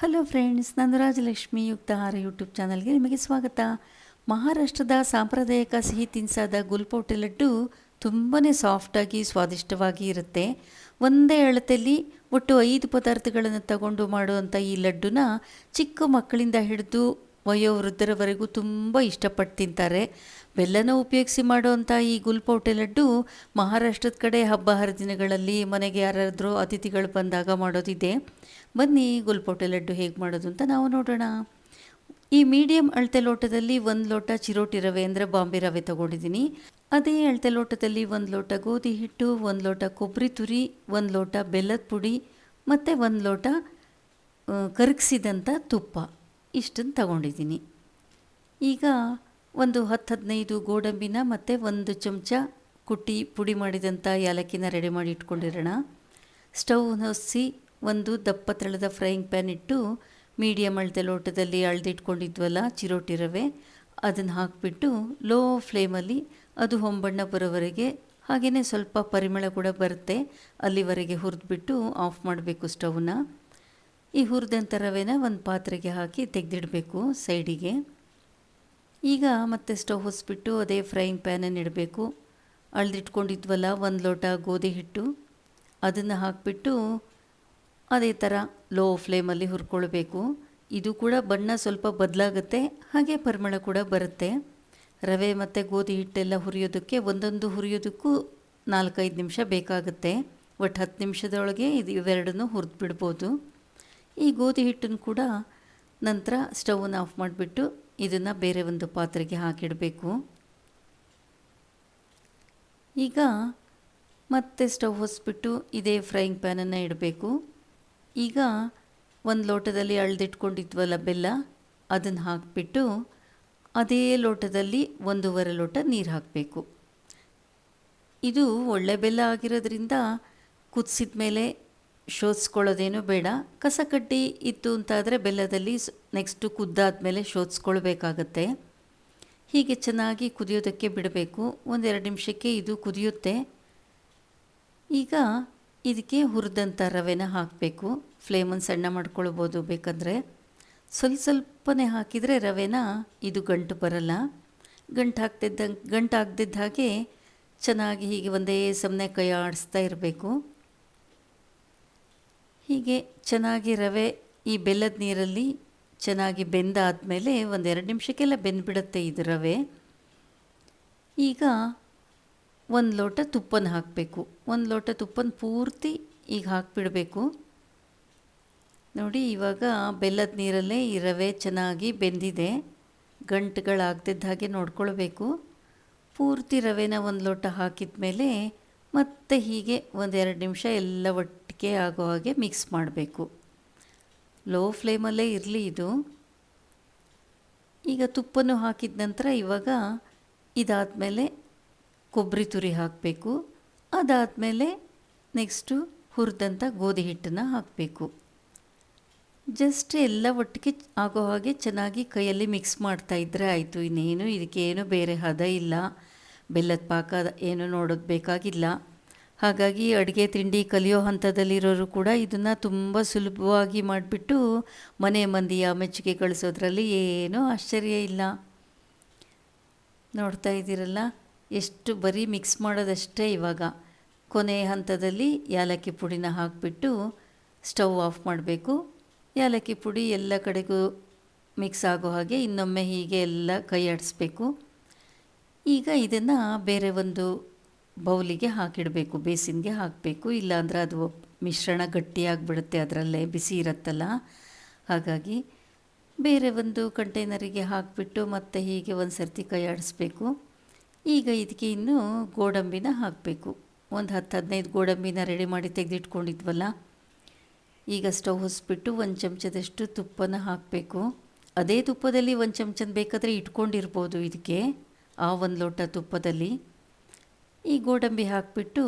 Hello friends ನಾನು ರಾಜಲಕ್ಷ್ಮಿ ಯುಕ್ತ ಆಹಾರ ಯೂಟ್ಯೂಬ್ ಚಾನಲ್ಗೆ ನಿಮಗೆ ಸ್ವಾಗತ. ಮಹಾರಾಷ್ಟ್ರದ ಸಾಂಪ್ರದಾಯಿಕ ಸಿಹಿ ತಿನಿಸಾದ ಗುಲ್ಪೋಟೆ ಲಡ್ಡು ತುಂಬಾ ಸಾಫ್ಟಾಗಿ ಸ್ವಾದಿಷ್ಟವಾಗಿ ಇರುತ್ತೆ. ಒಂದೇ ಅಳತೆಯಲ್ಲಿ ಒಟ್ಟು ಐದು ಪದಾರ್ಥಗಳನ್ನು ತಗೊಂಡು ಮಾಡುವಂಥ ಈ ಲಡ್ಡುನ ಚಿಕ್ಕ ಮಕ್ಕಳಿಂದ ಹಿಡಿದು ವಯೋವೃದ್ಧರವರೆಗೂ ತುಂಬ ಇಷ್ಟಪಟ್ಟು ತಿಂತಾರೆ. ಬೆಲ್ಲನ ಉಪಯೋಗಿಸಿ ಮಾಡುವಂಥ ಈ ಗುಲ್ಪೌಟೆ ಲಡ್ಡು ಮಹಾರಾಷ್ಟ್ರದ ಕಡೆ ಹಬ್ಬ ಹರಿದಿನಗಳಲ್ಲಿ ಮನೆಗೆ ಯಾರಾದರೂ ಅತಿಥಿಗಳು ಬಂದಾಗ ಮಾಡೋದಿದೆ. ಬನ್ನಿ, ಗುಲ್ಪೌಟೆ ಲಡ್ಡು ಹೇಗೆ ಮಾಡೋದು ಅಂತ ನಾವು ನೋಡೋಣ. ಈ ಮೀಡಿಯಮ್ ಅಳತೆ ಲೋಟದಲ್ಲಿ ಒಂದು ಲೋಟ ಚಿರೋಟಿ ರವೆ ಅಂದರೆ ಬಾಂಬೆ ರವೆ ತಗೊಂಡಿದ್ದೀನಿ. ಅದೇ ಅಳತೆ ಲೋಟದಲ್ಲಿ ಒಂದು ಲೋಟ ಗೋಧಿ ಹಿಟ್ಟು, ಒಂದು ಲೋಟ ಕೊಬ್ಬರಿ ತುರಿ, ಒಂದು ಲೋಟ ಬೆಲ್ಲದ ಪುಡಿ ಮತ್ತು ಒಂದು ಲೋಟ ಕರಗಿಸಿದಂಥ ತುಪ್ಪ. ಇಷ್ಟನ್ನು ತಗೊಂಡಿದ್ದೀನಿ. ಈಗ ಒಂದು ಹತ್ತು ಹದಿನೈದು ಗೋಡಂಬಿನ ಮತ್ತು ಒಂದು ಚಮಚ ಕುಟ್ಟಿ ಪುಡಿ ಮಾಡಿದಂಥ ಏಲಕ್ಕಿನ ರೆಡಿ ಮಾಡಿ ಇಟ್ಕೊಂಡಿರೋಣ. ಸ್ಟವ್ ಹೊಸಿ ಒಂದು ದಪ್ಪ ತಳದ ಫ್ರೈಯಿಂಗ್ ಪ್ಯಾನ್ ಇಟ್ಟು ಮೀಡಿಯಮ್ ಅಳತೆ ಲೋಟದಲ್ಲಿ ಅಳ್ದಿಟ್ಕೊಂಡಿದ್ವಲ್ಲ ಚಿರೋಟಿ ರವೆ, ಅದನ್ನು ಹಾಕಿಬಿಟ್ಟು ಲೋ ಫ್ಲೇಮಲ್ಲಿ ಅದು ಹೊಂಬಣ್ಣ ಬರೋವರೆಗೆ ಹಾಗೆಯೇ ಸ್ವಲ್ಪ ಪರಿಮಳ ಕೂಡ ಬರುತ್ತೆ ಅಲ್ಲಿವರೆಗೆ ಹುರಿದ್ಬಿಟ್ಟು ಆಫ್ ಮಾಡಬೇಕು ಸ್ಟವ್ನ. ಈ ಹುರಿದಂಥ ರವೆನ ಒಂದು ಪಾತ್ರೆಗೆ ಹಾಕಿ ತೆಗೆದಿಡಬೇಕು ಸೈಡಿಗೆ. ಈಗ ಮತ್ತೆ ಸ್ಟವ್ ಹೊಸ್ಬಿಟ್ಟು ಅದೇ ಫ್ರೈಯಿಂಗ್ ಪ್ಯಾನನ್ನು ಇಡಬೇಕು. ಅಳ್ದಿಟ್ಕೊಂಡಿದ್ವಲ್ಲ ಒಂದು ಲೋಟ ಗೋಧಿ ಹಿಟ್ಟು. ಅದನ್ನು ಹಾಕಿಬಿಟ್ಟು ಅದೇ ಥರ ಲೋ ಫ್ಲೇಮಲ್ಲಿ ಹುರ್ಕೊಳ್ಬೇಕು. ಇದು ಕೂಡ ಬಣ್ಣ ಸ್ವಲ್ಪ ಬದಲಾಗುತ್ತೆ, ಹಾಗೆ ಪರಿಮಳ ಕೂಡ ಬರುತ್ತೆ. ರವೆ ಮತ್ತು ಗೋಧಿ ಹಿಟ್ಟೆಲ್ಲ ಹುರಿಯೋದಕ್ಕೆ ಒಂದೊಂದು ಹುರಿಯೋದಕ್ಕೂ ನಾಲ್ಕೈದು ನಿಮಿಷ ಬೇಕಾಗುತ್ತೆ. ಒಟ್ಟು ಹತ್ತು ನಿಮಿಷದೊಳಗೆ ಇದು ಇವೆರಡನ್ನೂ ಹುರಿದು ಬಿಡ್ಬೋದು ಈ ಗೋಧಿ ಹಿಟ್ಟನ್ನು ಕೂಡ ನಂತರ ಸ್ಟವನ್ನು ಆಫ್ ಮಾಡಿಬಿಟ್ಟು ಇದನ್ನು ಬೇರೆ ಒಂದು ಪಾತ್ರೆಗೆ ಹಾಕಿಡಬೇಕು. ಈಗ ಮತ್ತೆ ಸ್ಟವ್ ಹೊಸ್ಬಿಟ್ಟು ಇದೇ ಫ್ರೈಯಿಂಗ್ ಪ್ಯಾನನ್ನು ಇಡಬೇಕು. ಈಗ ಒಂದು ಲೋಟದಲ್ಲಿ ಅಳ್ದಿಟ್ಕೊಂಡಿದ್ವಲ್ಲ ಬೆಲ್ಲ, ಅದನ್ನು ಹಾಕಿಬಿಟ್ಟು ಅದೇ ಲೋಟದಲ್ಲಿ ಒಂದೂವರೆ ಲೋಟ ನೀರು ಹಾಕಬೇಕು. ಇದು ಒಳ್ಳೆ ಬೆಲ್ಲ ಆಗಿರೋದ್ರಿಂದ ಕುದಿಸಿದ ಮೇಲೆ ಶೋಧಿಸ್ಕೊಳ್ಳೋದೇನು ಬೇಡ. ಕಸಕಡ್ಡಿ ಇತ್ತು ಅಂತಾದರೆ ಬೆಲ್ಲದಲ್ಲಿ ನೆಕ್ಸ್ಟು ಕುದ್ದಾದ್ಮೇಲೆ ಶೋಧಿಸ್ಕೊಳ್ಬೇಕಾಗತ್ತೆ. ಹೀಗೆ ಚೆನ್ನಾಗಿ ಕುದಿಯೋದಕ್ಕೆ ಬಿಡಬೇಕು. ಒಂದೆರಡು ನಿಮಿಷಕ್ಕೆ ಇದು ಕುದಿಯುತ್ತೆ. ಈಗ ಇದಕ್ಕೆ ಹುರಿದಂಥ ರವೆನ ಹಾಕಬೇಕು. ಫ್ಲೇಮನ್ನು ಸಣ್ಣ ಮಾಡ್ಕೊಳ್ಬೋದು ಬೇಕಂದರೆ. ಸ್ವಲ್ಪ ಸ್ವಲ್ಪನೇ ಹಾಕಿದರೆ ರವೆನ ಇದು ಗಂಟು ಬರಲ್ಲ. ಗಂಟು ಹಾಕ್ತಿದ್ದಂಗೆ ಗಂಟು ಆಗದಿದ್ದ ಹಾಗೆ ಚೆನ್ನಾಗಿ ಹೀಗೆ ಒಂದೇ ಸಮನೆ ಕೈ ಆಡಿಸ್ತಾ ಇರಬೇಕು. ಹೀಗೆ ಚೆನ್ನಾಗಿ ರವೆ ಈ ಬೆಲ್ಲದ ನೀರಲ್ಲಿ ಚೆನ್ನಾಗಿ ಬೆಂದಾದಮೇಲೆ ಒಂದೆರಡು ನಿಮಿಷಕ್ಕೆಲ್ಲ ಬೆಂದ್ಬಿಡುತ್ತೆ ಇದು ರವೆ. ಈಗ ಒಂದು ಲೋಟ ತುಪ್ಪನ ಹಾಕಬೇಕು. ಒಂದು ಲೋಟ ತುಪ್ಪನ ಪೂರ್ತಿ ಈಗ ಹಾಕಿಬಿಡಬೇಕು. ನೋಡಿ, ಇವಾಗ ಬೆಲ್ಲದ ನೀರಲ್ಲೇ ಈ ರವೆ ಚೆನ್ನಾಗಿ ಬೆಂದಿದೆ. ಗಂಟುಗಳಾಗ್ದಿದ್ದ ಹಾಗೆ ನೋಡ್ಕೊಳ್ಬೇಕು. ಪೂರ್ತಿ ರವೆನ ಒಂದು ಲೋಟ ಹಾಕಿದ ಮೇಲೆ ಮತ್ತೆ ಹೀಗೆ ಒಂದೆರಡು ನಿಮಿಷ ಎಲ್ಲ ಒಟ್ಟಿಗೆ ಆಗೋ ಹಾಗೆ ಮಿಕ್ಸ್ ಮಾಡಬೇಕು. ಲೋ ಫ್ಲೇಮಲ್ಲೇ ಇರಲಿ ಇದು. ಈಗ ತುಪ್ಪನೂ ಹಾಕಿದ ನಂತರ ಇವಾಗ ಇದಾದಮೇಲೆ ಕೊಬ್ಬರಿ ತುರಿ ಹಾಕಬೇಕು. ಅದಾದಮೇಲೆ ನೆಕ್ಸ್ಟು ಹುರಿದಂಥ ಗೋಧಿ ಹಿಟ್ಟನ್ನು ಹಾಕಬೇಕು. ಜಸ್ಟ್ ಎಲ್ಲ ಒಟ್ಟಿಗೆ ಆಗೋ ಹಾಗೆ ಚೆನ್ನಾಗಿ ಕೈಯಲ್ಲಿ ಮಿಕ್ಸ್ ಮಾಡ್ತಾ ಇದ್ದರೆ ಆಯಿತು. ಇನ್ನೇನು ಇದಕ್ಕೇನು ಬೇರೆ ಹದ ಇಲ್ಲ. ಬೆಲ್ಲದ ಪಾಕ ಏನು ನೋಡೋದು ಬೇಕಾಗಿಲ್ಲ. ಹಾಗಾಗಿ ಅಡುಗೆ ತಿಂಡಿ ಕಲಿಯೋ ಹಂತದಲ್ಲಿರೋರು ಕೂಡ ಇದನ್ನು ತುಂಬ ಸುಲಭವಾಗಿ ಮಾಡಿಬಿಟ್ಟು ಮನೆ ಮಂದಿಯ ಮೆಚ್ಚುಗೆ ಗಳಿಸೋದ್ರಲ್ಲಿ ಏನೂ ಆಶ್ಚರ್ಯ ಇಲ್ಲ. ನೋಡ್ತಾ ಇದ್ದೀರಲ್ಲ, ಎಷ್ಟು ಬರೀ ಮಿಕ್ಸ್ ಮಾಡೋದಷ್ಟೇ ಇವಾಗ. ಕೊನೆ ಹಂತದಲ್ಲಿ ಏಲಕ್ಕಿ ಪುಡಿನ ಹಾಕಿಬಿಟ್ಟು ಸ್ಟವ್ ಆಫ್ ಮಾಡಬೇಕು. ಏಲಕ್ಕಿ ಪುಡಿ ಎಲ್ಲ ಕಡೆಗೂ ಮಿಕ್ಸ್ ಆಗೋ ಹಾಗೆ ಇನ್ನೊಮ್ಮೆ ಹೀಗೆ ಎಲ್ಲ ಕೈ ಆಡಿಸ್ಬೇಕು ಈಗ ಇದನ್ನು ಬೇರೆ ಒಂದು ಬೌಲಿಗೆ ಹಾಕಿಡಬೇಕು, ಬೇಸಿನ್ಗೆ ಹಾಕಬೇಕು, ಇಲ್ಲಾಂದರೆ ಅದು ಮಿಶ್ರಣ ಗಟ್ಟಿಯಾಗಿಬಿಡುತ್ತೆ, ಅದರಲ್ಲೇ ಬಿಸಿ ಇರುತ್ತಲ್ಲ. ಹಾಗಾಗಿ ಬೇರೆ ಒಂದು ಕಂಟೈನರಿಗೆ ಹಾಕಿಬಿಟ್ಟು ಮತ್ತೆ ಹೀಗೆ ಒಂದು ಸರ್ತಿ ಕೈ ಆಡಿಸ್ಬೇಕು. ಈಗ ಇದಕ್ಕೆ ಇನ್ನೂ ಗೋಡಂಬಿನ ಹಾಕಬೇಕು. ಒಂದು ಹತ್ತು ಹದಿನೈದು ಗೋಡಂಬಿನ ರೆಡಿ ಮಾಡಿ ತೆಗೆದಿಟ್ಕೊಂಡಿದ್ವಲ್ಲ, ಈಗ ಸ್ಟವ್ ಹೊಸ್ಬಿಟ್ಟು ಒಂದು ಚಮಚದಷ್ಟು ತುಪ್ಪನ ಹಾಕಬೇಕು. ಅದೇ ತುಪ್ಪದಲ್ಲಿ ಒಂದು ಚಮಚದ ಬೇಕಾದರೆ ಇಟ್ಕೊಂಡಿರ್ಬೋದು ಇದಕ್ಕೆ, ಆ ಒಂದು ಲೋಟ ತುಪ್ಪದಲ್ಲಿ. ಈ ಗೋಡಂಬಿ ಹಾಕಿಬಿಟ್ಟು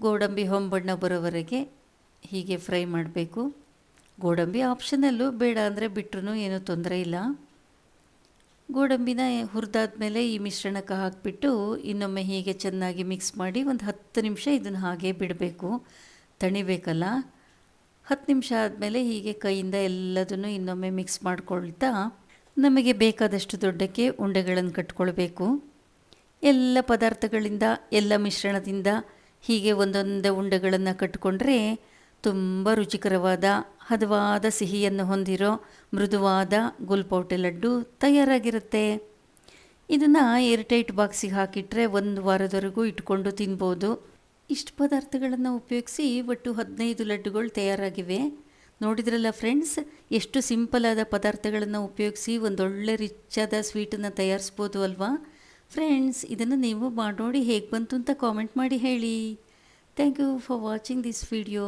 ಗೋಡಂಬಿ ಹೊಂಬಣ್ಣ ಬರೋವರೆಗೆ ಹೀಗೆ ಫ್ರೈ ಮಾಡಬೇಕು. ಗೋಡಂಬಿ ಆಪ್ಷನಲ್ಲು, ಬೇಡ ಅಂದರೆ ಬಿಟ್ಟರು ಏನೂ ತೊಂದರೆ ಇಲ್ಲ. ಗೋಡಂಬಿನ ಹುರಿದಾದ್ಮೇಲೆ ಈ ಮಿಶ್ರಣಕ್ಕೆ ಹಾಕಿಬಿಟ್ಟು ಇನ್ನೊಮ್ಮೆ ಹೀಗೆ ಚೆನ್ನಾಗಿ ಮಿಕ್ಸ್ ಮಾಡಿ ಒಂದು ಹತ್ತು ನಿಮಿಷ ಇದನ್ನು ಹಾಗೆ ಬಿಡಬೇಕು. ತಣಿಬೇಕಲ್ಲ? ಹತ್ತು ನಿಮಿಷ ಆದಮೇಲೆ ಹೀಗೆ ಕೈಯಿಂದ ಎಲ್ಲದನ್ನು ಇನ್ನೊಮ್ಮೆ ಮಿಕ್ಸ್ ಮಾಡ್ಕೊಳ್ತಾ ನಮಗೆ ಬೇಕಾದಷ್ಟು ದೊಡ್ಡಕ್ಕೆ ಉಂಡೆಗಳನ್ನು ಕಟ್ಕೊಳ್ಬೇಕು. ಎಲ್ಲ ಪದಾರ್ಥಗಳಿಂದ, ಎಲ್ಲ ಮಿಶ್ರಣದಿಂದ ಹೀಗೆ ಒಂದೊಂದೇ ಉಂಡೆಗಳನ್ನು ಕಟ್ಟಿಕೊಂಡ್ರೆ ತುಂಬ ರುಚಿಕರವಾದ, ಹದವಾದ ಸಿಹಿಯನ್ನು ಹೊಂದಿರೋ ಮೃದುವಾದ ಗುಲ್ಪೌಟೆ ಲಡ್ಡು ತಯಾರಾಗಿರುತ್ತೆ. ಇದನ್ನು ಏರ್ಟೈಟ್ ಬಾಕ್ಸಿಗೆ ಹಾಕಿಟ್ರೆ ಒಂದು ವಾರದವರೆಗೂ ಇಟ್ಕೊಂಡು ತಿನ್ಬೋದು. ಇಷ್ಟು ಪದಾರ್ಥಗಳನ್ನು ಉಪಯೋಗಿಸಿ ಒಟ್ಟು ಹದಿನೈದು ಲಡ್ಡುಗಳು ತಯಾರಾಗಿವೆ. ನೋಡಿದ್ರಲ್ಲ ಫ್ರೆಂಡ್ಸ್, ಎಷ್ಟು ಸಿಂಪಲಾದ ಪದಾರ್ಥಗಳನ್ನು ಉಪಯೋಗಿಸಿ ಒಂದೊಳ್ಳೆ ರಿಚ್ಚಾದ ಸ್ವೀಟನ್ನು ತಯಾರಿಸ್ಬೋದು ಅಲ್ವಾ? ಫ್ರೆಂಡ್ಸ್ ಇದನ್ನು ನೀವು ಮಾಡಿ ನೋಡಿ ಹೇಗೆ ಬಂತು ಅಂತ ಕಾಮೆಂಟ್ ಮಾಡಿ ಹೇಳಿ. Thank you for watching this video